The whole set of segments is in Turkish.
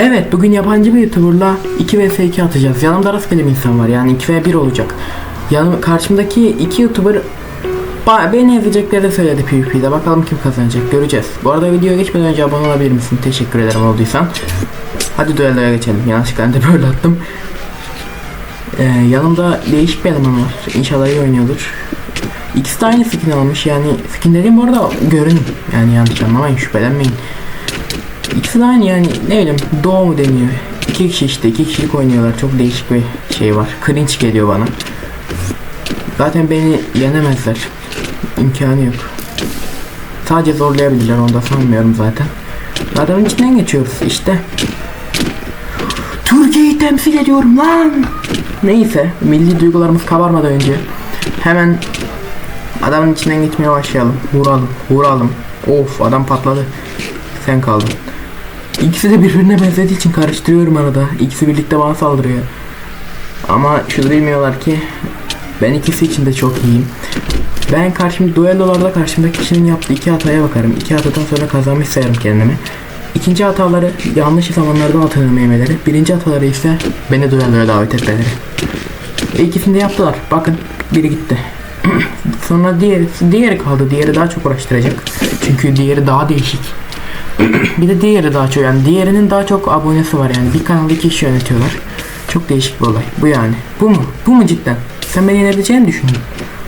Evet bugün yabancı bir youtuberla 2 vs 2 atacağız. Yanımda rastgele bir insan var yani 2 v 1 olacak. Yanım, karşımdaki iki youtuber beni ezecekleri söyledi PvP'de. Bakalım kim kazanacak göreceğiz. Bu arada videoya geçmeden önce abone olabilir misin? Teşekkür ederim olduysan. Hadi düelloya geçelim. Yanlışlıkla de böyle attım. Ee, yanımda değişik bir eleman var. İnşallah iyi oynuyordur. İkisi de aynı skin almış yani skin dediğim bu arada görün yani yanlış anlamayın şüphelenmeyin. İkisi aynı yani ne bileyim doğu mu deniyor. İki kişi işte iki kişilik oynuyorlar çok değişik bir şey var. Cringe geliyor bana. Zaten beni yenemezler. İmkanı yok. Sadece zorlayabilirler onu da sanmıyorum zaten. Adamın içinden geçiyoruz işte. Türkiye'yi temsil ediyorum lan. Neyse milli duygularımız kabarmadan önce hemen adamın içinden geçmeye başlayalım. Vuralım, vuralım. Of adam patladı. Sen kaldın. İkisi de birbirine benzediği için karıştırıyorum arada. İkisi birlikte bana saldırıyor. Ama şunu bilmiyorlar ki ben ikisi için de çok iyiyim. Ben karşım duellolarda karşımdaki kişinin yaptığı iki hataya bakarım. İki hatadan sonra kazanmış sayarım kendimi. İkinci hataları yanlış zamanlarda altın yemeleri. Birinci hataları ise beni duelloya davet etmeleri. E, de yaptılar. Bakın biri gitti. sonra diğeri, diğeri kaldı. Diğeri daha çok uğraştıracak. Çünkü diğeri daha değişik. Bir de diğeri daha çok yani diğerinin daha çok abonesi var yani bir kanalda iki kişi yönetiyorlar. Çok değişik bir olay. Bu yani. Bu mu? Bu mu cidden? Sen beni yenebileceğini düşündün.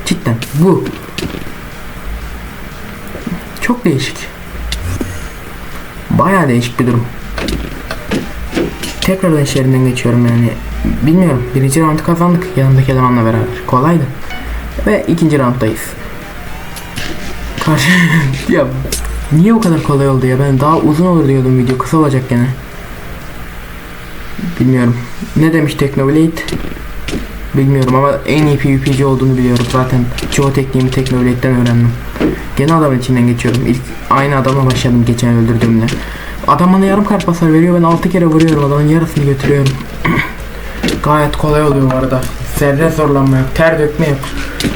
Cidden. Bu. Çok değişik. Bayağı değişik bir durum. Tekrardan iş yerinden geçiyorum yani. Bilmiyorum. Birinci roundu kazandık yanımdaki elemanla beraber. Kolaydı. Ve ikinci rounddayız. Karşı... ya niye bu kadar kolay oldu ya? Ben daha uzun olur diyordum video. Kısa olacak gene. Bilmiyorum. Ne demiş Technoblade? Bilmiyorum ama en iyi PvP'ci olduğunu biliyorum. Zaten çoğu tekniğimi Technoblade'den öğrendim. Gene adamın içinden geçiyorum. İlk aynı adamla başladım geçen öldürdüğümle. Adam bana yarım kalp hasar veriyor. Ben 6 kere vuruyorum. Adamın yarısını götürüyorum. Gayet kolay oluyor bu arada. Zerre zorlanma yok. Ter dökme yok.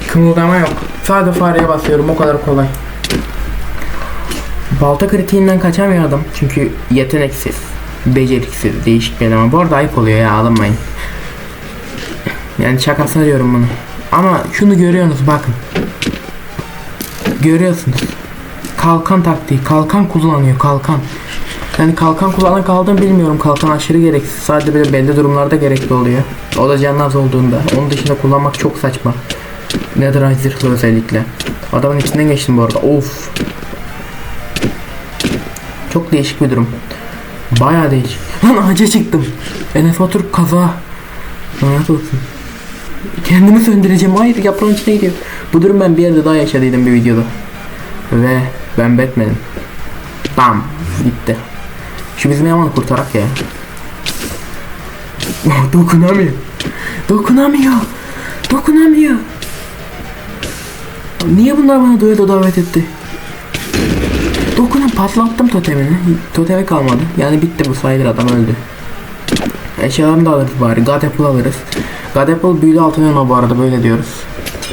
Kımıldama yok. Sadece fareye basıyorum. O kadar kolay. Balta kritiğinden kaçamıyor adam. Çünkü yeteneksiz. Beceriksiz. Değişik bir eleman. Bu arada ayıp oluyor ya alınmayın. Yani şakasına diyorum bunu. Ama şunu görüyorsunuz bakın. Görüyorsunuz. Kalkan taktiği. Kalkan kullanıyor kalkan. Yani kalkan kullanan kaldım bilmiyorum. Kalkan aşırı gereksiz. Sadece böyle belli durumlarda gerekli oluyor. O da canın az olduğunda. Onun dışında kullanmak çok saçma. Netherite zırhlı özellikle. Adamın içinden geçtim bu arada. Of. Çok değişik bir durum. Bayağı değişik. Lan ağaca çıktım. Enes oturup kaza. Lanet olsun. Kendimi söndüreceğim. Hayır yaprağın içine gidiyor. Bu durum ben bir yerde daha yaşadıydım bir videoda. Ve ben Batman'im. Bam. Gitti. Şu bizim yamanı kurtarak ya. Dokunamıyor. Dokunamıyor. Dokunamıyor. Niye bunlar bana dueto davet etti? Dokunan patlattım totemini. Totemi kalmadı. Yani bitti bu sayılır adam öldü. Eşyalarını da alırız bari. God Apple alırız. God Apple büyülü altın elma bu arada böyle diyoruz.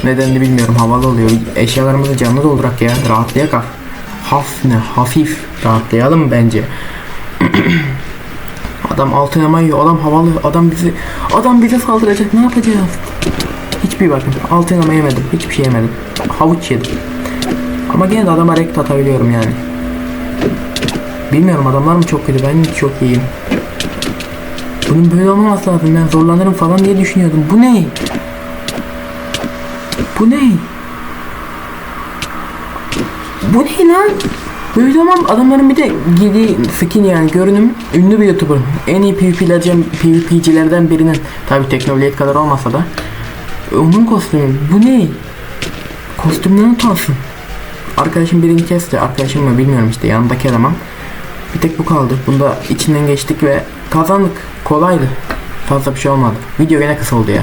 Nedenini bilmiyorum havalı oluyor. Eşyalarımızı canlı doldurak ya. Rahatlayak ha. Haf ne? Hafif. Rahatlayalım bence. adam altın elma yiyor. Adam havalı. Adam bizi adam bize saldıracak. Ne yapacağız? Hiçbir bakın. Altın elma yemedim. Hiçbir şey yemedim. Havuç yedim. Ama gene de adama rekt atabiliyorum yani. Bilmiyorum adamlar mı çok kötü ben çok iyiyim. Bunun böyle olmaması lazım ben zorlanırım falan diye düşünüyordum. Bu ne? Bu ne? Bu ne lan? Böyle olmam adamların bir de giydiği skin yani görünüm ünlü bir youtuber. En iyi PvP'lerden, PvP'cilerden birinin. Tabi Teknoblade kadar olmasa da. Onun kostümü. Bu ne? Kostümden utansın. Arkadaşım birini kesti. Arkadaşım mı bilmiyorum işte yanındaki eleman. Bir tek bu kaldı. Bunda içinden geçtik ve kazandık. Kolaydı. Fazla bir şey olmadı. Video gene kısa oldu ya.